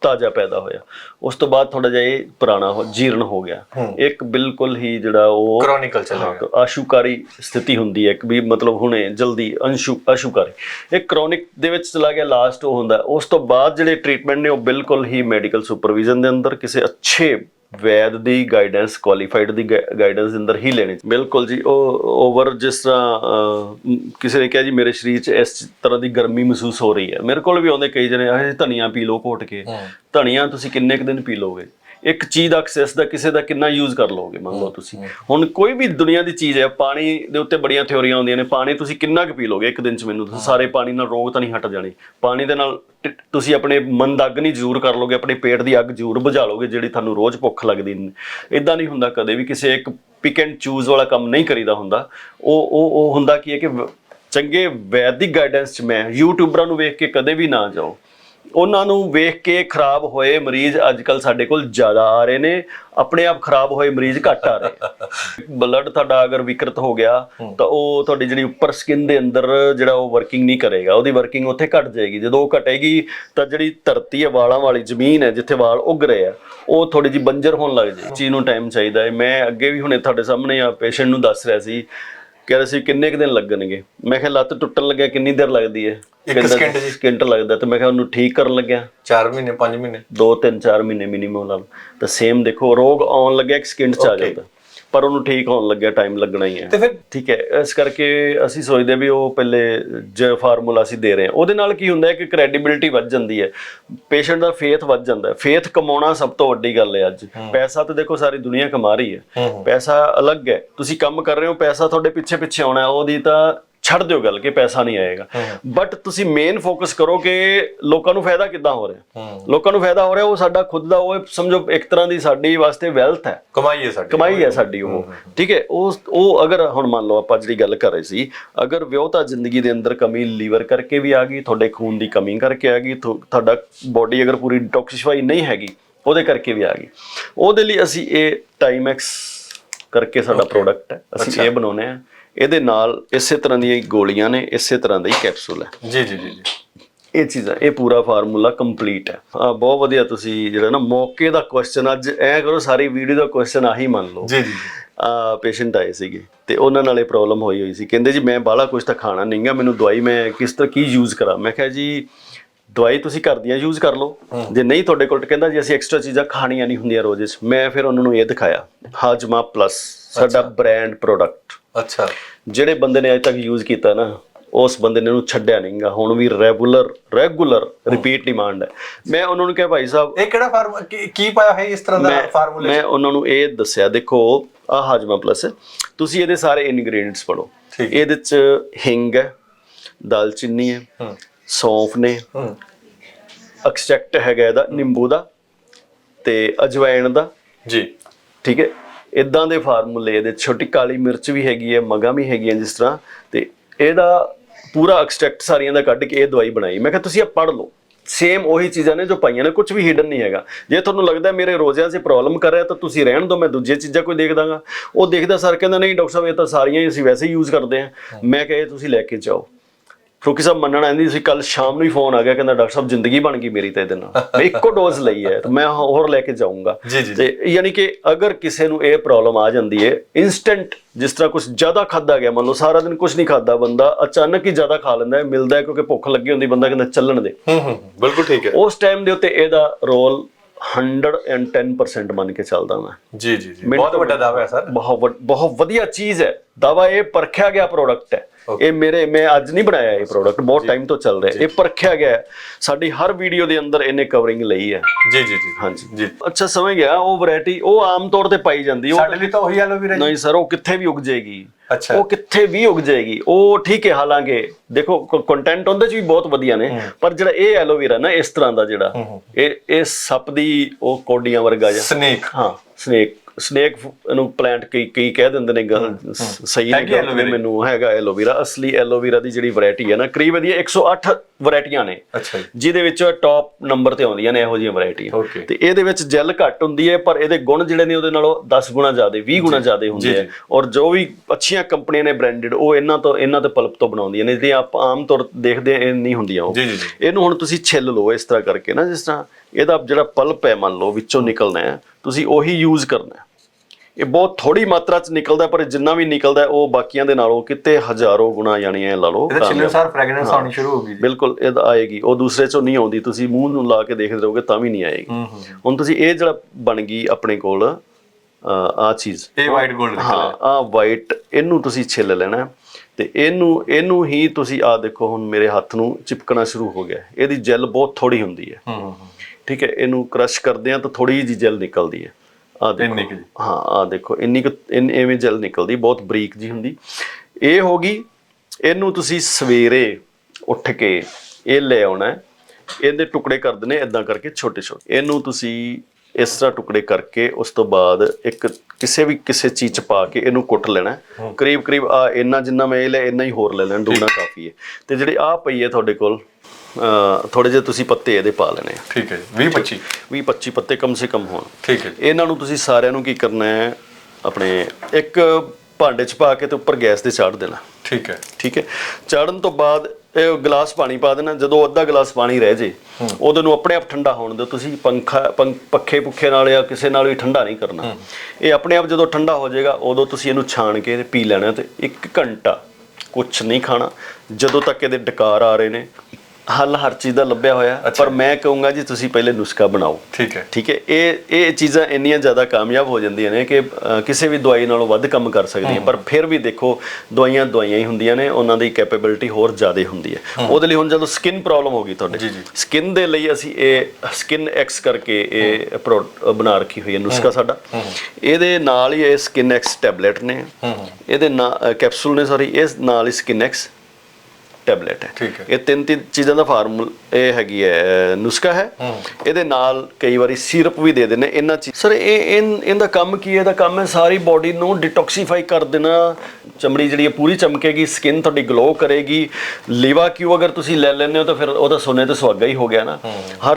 ਤਾਜ਼ਾ ਪੈਦਾ ਹੋਇਆ। ਉਸ ਤੋਂ ਬਾਅਦ ਥੋੜਾ ਜਿਹਾ ਇਹ ਪੁਰਾਣਾ ਹੋ ਜੀਰਨ ਹੋ ਗਿਆ। ਇੱਕ ਬਿਲਕੁਲ ਹੀ ਜਿਹੜਾ ਉਹ ਕ੍ਰੋਨਿਕਲ ਚੱਲ ਹਾਂ, ਆਸ਼ੂਕਾਰੀ ਸਥਿਤੀ ਹੁੰਦੀ ਹੈ ਕਿ ਵੀ ਮਤਲਬ ਹੁਣੇ ਜਲਦੀ ਅੰਸ਼ੂ ਆਸ਼ੂਕਾਰੀ। ਇਹ ਕ੍ਰੋਨਿਕ ਦੇ ਵਿੱਚ ਚਲਾ ਗਿਆ ਲਾਸਟ ਉਹ ਹੁੰਦਾ। ਉਸ ਤੋਂ ਬਾਅਦ ਜਿਹੜੇ ਟ੍ਰੀਟਮੈਂਟ ਨੇ ਉਹ ਬਿਲਕੁਲ ਹੀ ਮੈਡੀਕਲ ਸੁਪਰਵਿਜ਼ਨ ਦੇ ਅੰਦਰ ਕਿਸੇ ਅੱਛੇ ਵੈਦ ਦੀ ਗਾਈਡੈਂਸ ਕੁਆਲੀਫਾਈਡ ਦੀ ਗਾਈਡੈਂਸ ਅੰਦਰ ਹੀ ਲੈਣੀ ਬਿਲਕੁਲ ਜੀ ਉਹ ਓਵਰ ਜਿਸ ਤਰ੍ਹਾਂ ਕਿਸੇ ਨੇ ਕਿਹਾ ਜੀ ਮੇਰੇ ਸਰੀਰ 'ਚ ਇਸ ਤਰ੍ਹਾਂ ਦੀ ਗਰਮੀ ਮਹਿਸੂਸ ਹੋ ਰਹੀ ਹੈ। ਮੇਰੇ ਕੋਲ ਵੀ ਆਉਂਦੇ ਕਈ ਜਣੇ ਆਏ ਧਨੀਆ ਪੀ ਲਓ ਘੋਟ ਕੇ। ਧਨੀਆ ਤੁਸੀਂ ਕਿੰਨੇ ਕੁ ਦਿਨ ਪੀ ਲਓਗੇ? ਇੱਕ ਚੀਜ਼ ਦਾ ਐਕਸੈਸ ਦਾ ਕਿਸੇ ਦਾ ਕਿੰਨਾ ਯੂਜ਼ ਕਰ ਲਓਗੇ ਮੰਨ ਲਓ ਤੁਸੀਂ। ਹੁਣ ਕੋਈ ਵੀ ਦੁਨੀਆ ਦੀ ਚੀਜ਼ ਹੈ ਪਾਣੀ ਦੇ ਉੱਤੇ ਬੜੀਆਂ ਥਿਉਰੀਆਂ ਹੁੰਦੀਆਂ ਨੇ ਪਾਣੀ ਤੁਸੀਂ ਕਿੰਨਾ ਕੁ ਪੀ ਲਓਗੇ ਇੱਕ ਦਿਨ ਚ ਮੈਨੂੰ ਤੁਸੀਂ ਸਾਰੇ ਪਾਣੀ ਨਾਲ ਰੋਗ ਤਾਂ ਨਹੀਂ ਹਟ ਜਾਣੀ। ਪਾਣੀ ਦੇ ਨਾਲ ਤੁਸੀਂ ਆਪਣੇ ਮਨ ਦਾ ਅੱਗ ਨਹੀਂ ਜ਼ਰੂਰ ਕਰ ਲੋਗੇ ਆਪਣੇ ਪੇਟ ਦੀ ਅੱਗ ਜ਼ਰੂਰ ਬੁਝਾ ਲੋਗੇ ਜਿਹੜੀ ਤੁਹਾਨੂੰ ਰੋਜ਼ ਭੁੱਖ ਲੱਗਦੀ ਇਦਾਂ ਨਹੀਂ ਹੁੰਦਾ ਕਦੇ ਵੀ ਕਿਸੇ ਇੱਕ ਪਿਕ ਐਂਡ ਚੂਜ਼ ਵਾਲਾ ਕੰਮ ਨਹੀਂ ਕਰੀਦਾ ਹੁੰਦਾ। ਉਹ ਉਹ ਉਹ ਹੁੰਦਾ ਕੀ ਹੈ ਕਿ ਚੰਗੇ ਵੈਦਿਕ ਗਾਈਡੈਂਸ ਚ ਮੈਂ ਯੂਟਿਊਬਰਾਂ ਨੂੰ ਵੇਖ ਕੇ ਕਦੇ ਵੀ ਨਾ ਜਾਓ ਉਹਨਾਂ ਨੂੰ ਵੇਖ ਕੇ ਖਰਾਬ ਹੋਏ ਮਰੀਜ਼ ਅੱਜਕੱਲ ਸਾਡੇ ਕੋਲ ਜ਼ਿਆਦਾ ਆ ਰਹੇ ਨੇ। ਆਪਣੇ ਆਪ ਖਰਾਬ ਹੋਏ ਮਰੀਜ਼ ਘੱਟ ਆ ਰਹੇ। ਬਲੱਡ ਤੁਹਾਡਾ ਅਗਰ ਵਿਕਰਤ ਹੋ ਗਿਆ ਤਾਂ ਉਹ ਤੁਹਾਡੀ ਜਿਹੜੀ ਉੱਪਰ ਸਕਿਨ ਦੇ ਅੰਦਰ ਜਿਹੜਾ ਉਹ ਵਰਕਿੰਗ ਨਹੀਂ ਕਰੇਗਾ। ਉਹਦੀ ਵਰਕਿੰਗ ਉੱਥੇ ਘਟ ਜਾਏਗੀ। ਜਦੋਂ ਉਹ ਘਟੇਗੀ ਤਾਂ ਜਿਹੜੀ ਧਰਤੀ ਹੈ ਵਾਲਾਂ ਵਾਲੀ ਜ਼ਮੀਨ ਹੈ ਜਿੱਥੇ ਵਾਲ ਉੱਗ ਰਹੇ ਆ ਉਹ ਥੋੜੀ ਜਿਹੀ ਬੰਜਰ ਹੋਣ ਲੱਗ ਜਾਏ ਚੀਜ਼ ਨੂੰ ਟਾਈਮ ਚਾਹੀਦਾ ਹੈ। ਮੈਂ ਅੱਗੇ ਵੀ ਹੁਣੇ ਤੁਹਾਡੇ ਸਾਹਮਣੇ ਆ ਪੇਸ਼ੈਂਟ ਨੂੰ ਦੱਸ ਰਿਹਾ ਸੀ ਕਹਿ ਰਹੇ ਸੀ ਕਿੰਨੇ ਕੁ ਦਿਨ ਲੱਗਣਗੇ? ਮੈਂ ਕਿਹਾ ਲੱਤ ਟੁੱਟਣ ਲੱਗਿਆ ਕਿੰਨੀ ਦੇਰ ਲੱਗਦੀ ਹੈ? ਇੱਕ ਸਕਿੰਟ ਜੀ। ਸਕਿੰਟ ਲੱਗਦਾ ਤੇ ਮੈਂ ਕਿਹਾ ਉਹਨੂੰ ਠੀਕ ਕਰਨ ਲੱਗਿਆ। 4 ਮਹੀਨੇ 5 ਮਹੀਨੇ। 2 3 4 ਮਹੀਨੇ ਮਿਨੀਮਮ ਲਾ ਲਓ। ਤਾਂ ਸੇਮ ਦੇਖੋ ਰੋਗ ਆਉਣ ਲੱਗਿਆ ਇੱਕ ਸਕਿੰਟ ਚ ਆ ਜਾਂਦਾ। ਪਰ ਉਹਨੂੰ ਠੀਕ ਹੋਣ ਲੱਗਿਆ ਟਾਈਮ ਲੱਗਣਾ ਹੀ ਹੈ। ਤੇ ਫਿਰ ਠੀਕ ਹੈ ਇਸ ਕਰਕੇ ਅਸੀਂ ਸੋਚਦੇ ਵੀ ਉਹ ਪਹਿਲੇ ਜ ਫਾਰਮੂਲਾ ਅਸੀਂ ਦੇ ਰਹੇ ਹਾਂ। ਉਹਦੇ ਨਾਲ ਕੀ ਹੁੰਦਾ ਹੈ ਕਿ ਕ੍ਰੈਡੀਬਿਲਿਟੀ ਵੱਧ ਜਾਂਦੀ ਹੈ। ਪੇਸ਼ੈਂਟ ਦਾ ਫੇਥ ਵੱਧ ਜਾਂਦਾ ਹੈ। ਫੇਥ ਕਮਾਉਣਾ ਸਭ ਤੋਂ ਵੱਡੀ ਗੱਲ ਹੈ ਅੱਜ। ਪੈਸਾ ਤਾਂ ਦੇਖੋ ਸਾਰੀ ਦੁਨੀਆ ਕਮਾ ਰਹੀ ਹੈ। ਪੈਸਾ ਅਲੱਗ ਹੈ। ਤੁਸੀਂ ਕੰਮ ਕਰ ਰਹੇ ਹੋ ਪੈਸਾ ਤੁਹਾਡੇ ਪਿੱਛੇ ਪਿੱਛੇ ਆਉਣਾ ਹੈ। ਉਹਦੀ ਤਾਂ ਛੱਡ ਦਿਓ ਗੱਲ ਕਿ ਪੈਸਾ ਨਹੀਂ ਆਏਗਾ। ਬਟ ਤੁਸੀਂ ਮੇਨ ਫੋਕਸ ਕਰੋ ਕਿ ਲੋਕਾਂ ਨੂੰ ਫਾਇਦਾ ਕਿੱਦਾਂ ਹੋ ਰਿਹਾ। ਲੋਕਾਂ ਨੂੰ ਫਾਇਦਾ ਹੋ ਰਿਹਾ ਉਹ ਸਾਡਾ ਖੁਦ ਦਾ ਉਹ ਸਮਝੋ ਇੱਕ ਤਰ੍ਹਾਂ ਦੀ ਸਾਡੀ ਵਾਸਤੇ ਵੈਲਥ ਹੈ। ਕਮਾਈ ਹੈ ਸਾਡੀ। ਕਮਾਈ ਹੈ ਸਾਡੀ ਉਹ। ਠੀਕ ਹੈ ਉਹ ਉਹ ਅਗਰ ਹੁਣ ਮੰਨ ਲਓ ਆਪਾਂ ਜਿਹੜੀ ਗੱਲ ਕਰ ਰਹੇ ਸੀ ਅਗਰ ਵਿਆਹਤਾ ਜ਼ਿੰਦਗੀ ਦੇ ਅੰਦਰ ਕਮੀ ਲੀਵਰ ਕਰਕੇ ਵੀ ਆ ਗਈ ਤੁਹਾਡੇ ਖੂਨ ਦੀ ਕਮੀ ਕਰਕੇ ਆ ਗਈ ਤੁਹਾਡਾ ਬਾਡੀ ਅਗਰ ਪੂਰੀ ਡਿਟੌਕਸੀਫਾਈ ਨਹੀਂ ਹੈਗੀ ਉਹਦੇ ਕਰਕੇ ਵੀ ਆ ਗਈ। ਉਹਦੇ ਲਈ ਅਸੀਂ ਇਹ ਟਾਈਮੈਕਸ ਕਰਕੇ ਸਾਡਾ ਪ੍ਰੋਡਕਟ ਹੈ। ਅਸੀਂ ਇਹ ਬਣਾਉਨੇ ਆ ਇਹਦੇ ਨਾਲ ਇਸੇ ਤਰ੍ਹਾਂ ਦੀਆਂ ਹੀ ਗੋਲੀਆਂ ਨੇ ਇਸੇ ਤਰ੍ਹਾਂ ਦਾ ਹੀ ਕੈਪਸੂਲ ਹੈ। ਜੀ ਜੀ ਜੀ ਜੀ। ਇਹ ਚੀਜ਼ਾਂ ਇਹ ਪੂਰਾ ਫਾਰਮੂਲਾ ਕੰਪਲੀਟ ਹੈ। ਆ ਬਹੁਤ ਵਧੀਆ ਤੁਸੀਂ ਜਿਹੜਾ ਨਾ ਮੌਕੇ ਦਾ ਕੁਐਸਚਨ ਅੱਜ ਐ ਕਰੋ ਸਾਰੀ ਵੀਡੀਓ ਦਾ ਕੁਐਸਚਨ ਆਹੀ ਮੰਨ ਲਓ। ਜੀ ਜੀ ਆ ਪੇਸ਼ੈਂਟ ਆਏ ਸੀਗੇ ਤੇ ਉਹਨਾਂ ਨਾਲ ਇਹ ਪ੍ਰੋਬਲਮ ਹੋਈ ਹੋਈ ਸੀ। ਕਹਿੰਦੇ ਜੀ ਮੈਂ ਬਾਹਲਾ ਕੁਝ ਤਾਂ ਖਾਣਾ ਨਹੀਂਗਾ ਮੈਨੂੰ ਦਵਾਈ ਮੈਂ ਕਿਸ ਤਰ੍ਹਾਂ ਕੀ ਯੂਜ਼ ਕਰਾਂ? ਮੈਂ ਕਿਹਾ ਜੀ ਦਵਾਈ ਤੁਸੀਂ ਘਰ ਦੀਆਂ ਯੂਜ਼ ਕਰ ਲਓ। ਜੇ ਨਹੀਂ ਤੁਹਾਡੇ ਕੋਲ ਕਹਿੰਦਾ ਜੀ ਅਸੀਂ ਐਕਸਟਰਾ ਚੀਜ਼ਾਂ ਖਾਣੀਆਂ ਨਹੀਂ ਹੁੰਦੀਆਂ ਰੋਜ਼। 'ਚ ਮੈਂ ਫਿਰ ਉਹਨਾਂ ਨੂੰ ਇਹ ਦਿਖਾਇਆ ਹਾਜਮਾ ਪਲੱਸ ਸਾਡਾ ਬ੍ਰਾਂਡ ਪ੍ਰੋਡਕਟ ਅੱਛਾ। ਜਿਹੜੇ ਬੰਦੇ ਨੇ ਅਜੇ ਤੱਕ ਯੂਜ਼ ਕੀਤਾ ਨਾ ਉਸ ਬੰਦੇ ਨੇ ਉਹਨੂੰ ਛੱਡਿਆ ਨਹੀਂਗਾ ਹੁਣ ਵੀ ਰੈਗੂਲਰ ਰੈਗੂਲਰ ਰਿਪੀਟ ਡਿਮਾਂਡ ਹੈ। ਮੈਂ ਉਹਨਾਂ ਨੂੰ ਕਿਹਾ ਭਾਈ ਸਾਹਿਬ ਇਹ ਕਿਹੜਾ ਫਾਰਮ ਕੀ ਪਾਇਆ ਹੈ ਇਸ ਤਰ੍ਹਾਂ ਦਾ ਫਾਰਮੂਲਾ ਮੈਂ ਉਹਨਾਂ ਨੂੰ ਇਹ ਦੱਸਿਆ ਦੇਖੋ ਆ ਹਾਜਮਾ ਪਲੱਸ ਤੁਸੀਂ ਇਹਦੇ ਸਾਰੇ ਇਨਗਰੀਡੀਅੰਟਸ ਪੜੋ। ਇਹਦੇ ਚ ਹਿੰਗ ਹੈ ਦਾਲਚੀਨੀ ਹੈ ਸੌਂਫ ਨੇ ਐਕਸਟ੍ਰੈਕਟ ਹੈਗਾ ਇਹਦਾ ਨਿੰਬੂ ਦਾ ਤੇ ਅਜਵਾਇਣ ਦਾ। ਜੀ। ਠੀਕ ਹੈ। ਇਦਾਂ ਦੇ ਫਾਰਮੂਲੇ ਇਹਦੇ ਛੋਟੀ ਕਾਲੀ ਮਿਰਚ ਵੀ ਹੈਗੀ ਹੈ ਮਗਾ ਵੀ ਹੈਗੀਆਂ ਜਿਸ ਤਰ੍ਹਾਂ ਤੇ ਇਹਦਾ ਪੂਰਾ ਐਕਸਟ੍ਰੈਕਟ ਸਾਰੀਆਂ ਦਾ ਕੱਢ ਕੇ ਇਹ ਦਵਾਈ ਬਣਾਈ। ਮੈਂ ਕਿਹਾ ਤੁਸੀਂ ਇਹ ਪੜ੍ਹ ਲਓ। ਸੇਮ ਉਹੀ ਚੀਜ਼ਾਂ ਨੇ ਜੋ ਪਾਈਆਂ ਨੇ ਕੁਝ ਵੀ ਹਿਡਨ ਨਹੀਂ ਹੈਗਾ। ਜੇ ਤੁਹਾਨੂੰ ਲੱਗਦਾ ਮੇਰੇ ਰੋਜ਼ਿਆਂ 'ਚ ਪ੍ਰੋਬਲਮ ਕਰ ਰਿਹਾ ਤਾਂ ਤੁਸੀਂ ਰਹਿਣ ਦਿਓ ਮੈਂ ਦੂਜੀਆਂ ਚੀਜ਼ਾਂ ਕੋਈ ਦੇਖ ਦਾਂਗਾ ਉਹ ਦੇਖਦਾ ਸਰ ਕਹਿੰਦਾ ਨਹੀਂ ਡਾਕਟਰ ਸਾਹਿਬ ਇਹ ਤਾਂ ਸਾਰੀਆਂ ਹੀ ਅਸੀਂ ਵੈਸੇ ਹੀ ਯੂਜ਼ ਕਰਦੇ ਹਾਂ। ਮੈਂ ਕਿਹਾ ਇਹ ਤੁਸੀਂ ਲੈ ਕੇ ਜਾਓ। ਫਰੂਕੀ ਸਾਹਿਬ ਮੰਨਣ ਆਂਦੀ ਸੀ ਕੱਲ ਸ਼ਾਮ ਨੂੰ ਹੀ ਫੋਨ ਆ ਗਿਆ ਕਹਿੰਦਾ ਡਾਕਟਰ ਸਾਹਿਬ ਜ਼ਿੰਦਗੀ ਬਣ ਗਈ ਮੇਰੀ ਤਾਂ ਇਹਦੇ ਨਾਲ। ਮੈਂ ਇੱਕੋ ਡੋਜ਼ ਲਈ ਹੈ ਤੇ ਮੈਂ ਹੋਰ ਲੈ ਕੇ ਜਾਊਂਗਾ। ਤੇ ਯਾਨੀ ਕਿ ਅਗਰ ਕਿਸੇ ਨੂੰ ਇਹ ਪ੍ਰੋਬਲਮ ਆ ਜਾਂਦੀ ਹੈ ਇਨਸਟੈਂਟ ਜਿਸ ਤਰ੍ਹਾਂ ਕੁਝ ਜ਼ਿਆਦਾ ਖਾਦਾ ਗਿਆ ਮੰਨ ਲਓ ਸਾਰਾ ਦਿਨ ਕੁਝ ਨਹੀਂ ਖਾਦਾ ਬੰਦਾ ਅਚਾਨਕ ਹੀ ਜ਼ਿਆਦਾ ਖਾ ਲੈਂਦਾ ਹੈ ਮਿਲਦਾ ਹੈ ਕਿਉਂਕਿ ਭੁੱਖ ਲੱਗੀ ਹੁੰਦੀ ਬੰਦਾ ਕਹਿੰਦਾ ਚੱਲਣ ਦੇ। ਹੂੰ ਹੂੰ ਬਿਲਕੁਲ ਠੀਕ ਹੈ। ਉਸ ਟਾਈਮ ਦੇ ਉੱਤੇ ਇਹਦਾ ਰੋਲ 110% ਮੰਨ ਕੇ ਚੱਲਦਾ ਮੈਂ। ਜੀ ਜੀ ਜੀ ਬਹੁਤ ਵੱਡਾ ਦਾਅਵਾ ਹੈ ਸਰ। ਬਹੁਤ ਬਹੁਤ ਵਧੀਆ ਚੀਜ਼ ਹੈ। ਦਵਾ ਇਹ ਪਰਖਿਆ ਗਿਆ ਪ੍ਰੋਡਕਟ ਹੈ। ਇਹ ਮੇਰੇ ਮੈਂ ਅੱਜ ਨਹੀਂ ਬਣਾਇਆ ਇਹ ਪ੍ਰੋਡਕਟ ਬਹੁਤ ਟਾਈਮ ਤੋਂ ਚੱਲ ਰਿਹਾ। ਇਹ ਪਰਖਿਆ ਗਿਆ। ਸਾਡੀ ਹਰ ਵੀਡੀਓ ਦੇ ਅੰਦਰ ਇਹਨੇ ਕਵਰਿੰਗ ਲਈ ਹੈ। ਜੀ ਜੀ ਜੀ। ਹਾਂਜੀ। ਜੀ। ਅੱਛਾ ਸਮਝ ਗਿਆ। ਉਹ ਵੈਰਾਈਟੀ ਉਹ ਆਮ ਤੌਰ ਤੇ ਪਾਈ ਜਾਂਦੀ ਉਹ ਸਾਡੇ ਲਈ ਤਾਂ ਉਹੀ ਐਲੋਵੇਰਾ ਨਹੀਂ ਸਰ ਉਹ ਕਿੱਥੇ ਵੀ ਉਗ ਜਾਏਗੀ। ਅੱਛਾ। ਉਹ ਕਿੱਥੇ ਵੀ ਉਗ ਜਾਏਗੀ। ਉਹ ਠੀਕ ਹੈ ਹਾਲਾਂਕਿ ਦੇਖੋ ਕੰਟੈਂਟ ਉਹਦੇ ਚ ਵੀ ਬਹੁਤ ਵਧੀਆ ਨੇ। ਪਰ ਜਿਹੜਾ ਇਹ ਐਲੋਵੇਰਾ ਨਾ ਇਸ ਤਰ੍ਹਾਂ ਦਾ ਜਿਹੜਾ ਇਹ ਇਹ ਸੱਪ ਦੀ ਉਹ ਕੋਡੀਆਂ ਵਰਗਾ ਜਿਹਾ। ਸਨੇਕ ਹਾਂ ਸਨੇਕ ਸਨੇਕ ਨੂੰ ਪਲਾਂਟ ਕਈ ਕਈ ਕਹਿ ਦਿੰਦੇ ਨੇ ਗੱਲ ਸਹੀ ਨਹੀਂ ਐਲੋਵੇਰਾ। ਮੈਨੂੰ ਹੈਗਾ ਐਲੋਵੇਰਾ ਅਸਲੀ ਐਲੋਵੇਰਾ ਦੀ ਜਿਹੜੀ ਵੈਰਾਈਟੀ ਹੈ ਨਾ ਕਰੀਬ ਇਹਦੀਆਂ 108 ਵੈਰਾਈਟੀਆਂ ਨੇ। ਅੱਛਾ ਜੀ। ਜਿਹਦੇ ਵਿੱਚ ਟੌਪ ਨੰਬਰ ਤੇ ਆਉਂਦੀਆਂ ਨੇ ਇਹੋ ਜਿਹੀਆਂ ਵੈਰਾਈਟੀਆਂ. ਤੇ ਇਹਦੇ ਵਿੱਚ ਜੈਲ ਘੱਟ ਹੁੰਦੀ ਹੈ ਪਰ ਇਹਦੇ ਗੁਣ ਜਿਹੜੇ ਨੇ ਉਹਦੇ ਨਾਲੋਂ 10 ਗੁਣਾ ਜ਼ਿਆਦਾ 20 ਗੁਣਾ ਜ਼ਿਆਦਾ ਹੁੰਦੇ ਆ। ਔਰ ਜੋ ਵੀ ਅੱਛੀਆਂ ਕੰਪਨੀਆਂ ਨੇ ਬ੍ਰਾਂਡਡ ਉਹ ਇਹਨਾਂ ਤੋਂ ਇਹਨਾਂ ਦੇ ਪਲਪ ਤੋਂ ਬਣਾਉਂਦੀਆਂ ਨੇ। ਜਿਹੜੀਆਂ ਆਪਾਂ ਆਮ ਤੌਰ ਤੇ ਦੇਖਦੇ ਆ ਇਹ ਨਹੀਂ ਹੁੰਦੀਆਂ ਉਹ। ਇਹਨੂੰ ਹੁਣ ਤੁਸੀਂ ਛਿੱਲ ਲਓ ਇਸ ਤਰ੍ਹਾਂ ਕਰਕੇ ਨਾ ਜਿਸ ਤਰ੍ਹਾਂ ਇਹਦਾ ਜਿਹੜਾ ਪਲਪ ਹੈ ਮੰਨ ਲਓ ਵਿੱਚੋਂ ਨਿਕਲਣਾ ਹੈ ਤੁਸੀਂ ਉਹੀ ਯੂਜ਼ ਕਰਨਾ ਹੈ। ਇਹ ਬਹੁਤ ਥੋੜੀ ਮਾਤਰਾ ਚ ਨਿਕਲਦਾ ਪਰ ਜਿੰਨਾ ਵੀ ਨਿਕਲਦਾ ਉਹ ਬਾਕੀਆਂ ਦੇ ਨਾਲੋਂ ਕਿਤੇ ਹਜ਼ਾਰੋਂ ਗੁਣਾ ਯਾਨੀ ਇਹ ਲਾ ਲਓ ਇਹਦਾ ਛਿੱਲਣ ਸਾਰ ਫ੍ਰੈਗਰੈਂਸ ਆਉਣੀ ਸ਼ੁਰੂ ਹੋ ਗਈ ਜੀ। ਬਿਲਕੁਲ ਇਹ ਆਏਗੀ। ਉਹ ਦੂਸਰੇ ਚੋਂ ਨਹੀਂ ਆਉਂਦੀ ਤੁਸੀਂ ਮੂੰਹ ਨੂੰ ਲਾ ਕੇ ਦੇਖਦੇ ਰਹੋਗੇ ਤਾਂ ਵੀ ਨਹੀਂ ਆਏਗੀ। ਹੁਣ ਤੁਸੀਂ ਇਹ ਜਿਹੜਾ ਬਣ ਗਈ ਆਪਣੇ ਕੋਲ ਆ ਚੀਜ਼। ਇਹ ਵਾਈਟ 골ਡ ਹਾਂ ਆ ਵਾਈਟ ਇਹਨੂੰ ਤੁਸੀਂ ਛਿੱਲ ਲੈਣਾ ਤੇ ਇਹਨੂੰ ਇਹਨੂੰ ਹੀ ਤੁਸੀਂ ਆ ਦੇਖੋ ਹੁਣ ਮੇਰੇ ਹੱਥ ਨੂੰ ਚਿਪਕਣਾ ਸ਼ੁਰੂ ਹੋ ਗਿਆ। ਇਹਦੀ ਜੈਲ ਬਹੁਤ ਥੋੜੀ ਹੁੰਦੀ ਹੈ। ਹੂੰ ਹੂੰ ਠੀਕ ਹੈ ਇਹਨੂੰ ਕ੍ਰਸ਼ ਕਰਦੇ ਆ ਤਾਂ ਥੋੜੀ ਜਿਹੀ ਜੈਲ ਨਿਕਲਦੀ ਹੈ। ਆ ਦੇਖੋ ਇੰਨੀ ਕੁ ਜੀ। ਹਾਂ ਆ ਦੇਖੋ ਇੰਨੀ ਕੁ ਇੰਨ- ਐਵੇਂ ਜੈਲ ਨਿਕਲਦੀ ਬਹੁਤ ਬਰੀਕ ਜੀ ਹੁੰਦੀ ਇਹ ਹੋ ਗਈ ਇਹਨੂੰ ਤੁਸੀਂ ਸਵੇਰੇ ਉੱਠ ਕੇ ਇਹ ਲੈ ਆਉਣਾ ਹੈ। ਇਹਦੇ ਟੁਕੜੇ ਕਰ ਦੇਣੇ ਇਦਾਂ ਕਰਕੇ ਛੋਟੇ ਛੋਟੇ ਇਹਨੂੰ ਤੁਸੀਂ ਇਸ ਤਰ੍ਹਾਂ ਟੁਕੜੇ ਕਰਕੇ ਉਸ ਤੋਂ ਬਾਅਦ ਇੱਕ ਕਿਸੇ ਵੀ ਕਿਸੇ ਚੀਜ਼ ਚ ਪਾ ਕੇ ਇਹਨੂੰ ਕੁੱਟ ਲੈਣਾ ਹੈ। ਕਰੀਬ ਕਰੀਬ ਆ ਇੰਨਾ ਜਿੰਨਾ ਮੈਂ ਇਹ ਲੈ ਇੰਨਾ ਹੀ ਹੋਰ ਲੈ ਲੈਣਾ ਡੂਣਾ ਕਾਫੀ ਹੈ ਤੇ ਜਿਹੜੇ ਆ ਪਈ ਹੈ ਤੁਹਾਡੇ ਕੋਲ ਥੋੜੇ ਜਿਹੇ ਤੁਸੀਂ ਪੱਤੇ ਇਹਦੇ ਪਾ ਲੈਣੇ ਆ। ਠੀਕ ਹੈ ਜੀ 20 25 20 25 ਪੱਤੇ ਕਮ ਸੇ ਕਮ ਹੋਣ। ਠੀਕ ਹੈ ਇਹਨਾਂ ਨੂੰ ਤੁਸੀਂ ਸਾਰਿਆਂ ਨੂੰ ਕੀ ਕਰਨਾ ਹੈ ਆਪਣੇ ਇੱਕ ਭਾਂਡੇ 'ਚ ਪਾ ਕੇ ਤੇ ਉੱਪਰ ਗੈਸ ਤੇ ਚਾੜ ਦੇਣਾ। ਠੀਕ ਹੈ। ਠੀਕ ਹੈ? ਚਾੜਨ ਤੋਂ ਬਾਅਦ ਇਹ ਗਲਾਸ ਪਾਣੀ ਪਾ ਦੇਣਾ ਜਦੋਂ ਅੱਧਾ ਗਲਾਸ ਪਾਣੀ ਰਹਿ ਜੇ ਉਹਦੇ ਨੂੰ ਆਪਣੇ ਆਪ ਠੰਡਾ ਹੋਣ ਦਿਓ। ਤੁਸੀਂ ਪੰਖਾ ਪੰਖ- ਪੱਖੇ ਪੁੱਖੇ ਨਾਲ ਜਾਂ ਕਿਸੇ ਨਾਲ ਵੀ ਠੰਡਾ ਨਹੀਂ ਕਰਨਾ। ਇਹ ਆਪਣੇ ਆਪ ਜਦੋਂ ਠੰਡਾ ਹੋ ਜਾਏਗਾ ਉਦੋਂ ਤੁਸੀਂ ਇਹਨੂੰ ਛਾਣ ਕੇ ਤੇ ਪੀ ਲੈਣਾ ਤੇ 1 ਘੰਟਾ ਕੁਝ ਨਹੀਂ ਖਾਣਾ। ਜਦੋਂ ਤੱਕ ਇਹਦੇ ਡਕਾਰ ਆ ਰਹੇ ਨੇ ਹੱਲ ਹਰ ਚੀਜ਼ ਦਾ ਲੱਭਿਆ ਹੋਇਆ ਪਰ ਮੈਂ ਕਹੂੰਗਾ ਜੀ ਤੁਸੀਂ ਪਹਿਲੇ ਨੁਸਖਾ ਬਣਾਓ। ਠੀਕ ਹੈ। ਠੀਕ ਹੈ? ਇਹ ਇਹ ਚੀਜ਼ਾਂ ਇੰਨੀਆਂ ਜ਼ਿਆਦਾ ਕਾਮਯਾਬ ਹੋ ਜਾਂਦੀਆਂ ਨੇ ਕਿ ਕਿਸੇ ਵੀ ਦਵਾਈ ਨਾਲੋਂ ਵੱਧ ਕੰਮ ਕਰ ਸਕਦੀਆਂ ਪਰ ਫਿਰ ਵੀ ਦੇਖੋ ਦਵਾਈਆਂ ਦਵਾਈਆਂ ਹੀ ਹੁੰਦੀਆਂ ਨੇ ਉਹਨਾਂ ਦੀ ਕੈਪੇਬਿਲਿਟੀ ਹੋਰ ਜ਼ਿਆਦਾ ਹੁੰਦੀ ਹੈ। ਉਹਦੇ ਲਈ ਹੁਣ ਜਦੋਂ ਸਕਿਨ ਪ੍ਰੋਬਲਮ ਹੋ ਗਈ ਤੁਹਾਡੇ। ਸਕਿਨ ਦੇ ਲਈ ਅਸੀਂ ਇਹ ਸਕਿਨ ਐਕਸ ਕਰਕੇ ਇਹ ਬਣਾ ਰੱਖੀ ਹੋਈ ਹੈ ਨੁਸਖਾ ਸਾਡਾ। ਇਹਦੇ ਨਾਲ ਹੀ ਇਹ ਸਕਿਨ ਐਕਸ ਟੈਬਲੇਟ ਨੇ ਇਹਦੇ ਨਾਲ ਕੈਪਸੂਲ ਨੇ ਸੌਰੀ ਇਸ ਨਾਲ ਹੀ ਸਕਿਨ ਐਕਸ ਟੈਬਲੇਟ ਹੈ। ਇਹ ਤਿੰਨ ਤਿੰਨ ਚੀਜ਼ਾਂ ਦਾ ਫਾਰਮੂਲ ਇਹ ਹੈਗੀ ਹੈ ਨੁਸਖਾ ਹੈ। ਇਹਦੇ ਨਾਲ ਕਈ ਵਾਰੀ ਸਿਰਪ ਵੀ ਦੇ ਦਿੰਦੇ ਇਹਨਾਂ ਚੀਜ਼ ਸਰ ਇਹ ਇਹਦਾ ਕੰਮ ਕੀ ਹੈ? ਇਹਦਾ ਕੰਮ ਹੈ ਸਾਰੀ ਬਾਡੀ ਨੂੰ ਡਿਟੌਕਸੀਫਾਈ ਕਰ ਦੇਣਾ। ਚਮੜੀ ਜਿਹੜੀ ਹੈ ਪੂਰੀ ਚਮਕੇਗੀ ਸਕਿਨ ਤੁਹਾਡੀ ਗਲੋ ਕਰੇਗੀ। ਲੀਵਾ ਕਿਊ ਅਗਰ ਤੁਸੀਂ ਲੈ ਲੈਂਦੇ ਹੋ ਤਾਂ ਫਿਰ ਉਹਦਾ ਸੋਨੇ ਤੇ ਸੁਹਾਗਾ ਹੀ ਹੋ ਗਿਆ ਨਾ। ਹਰ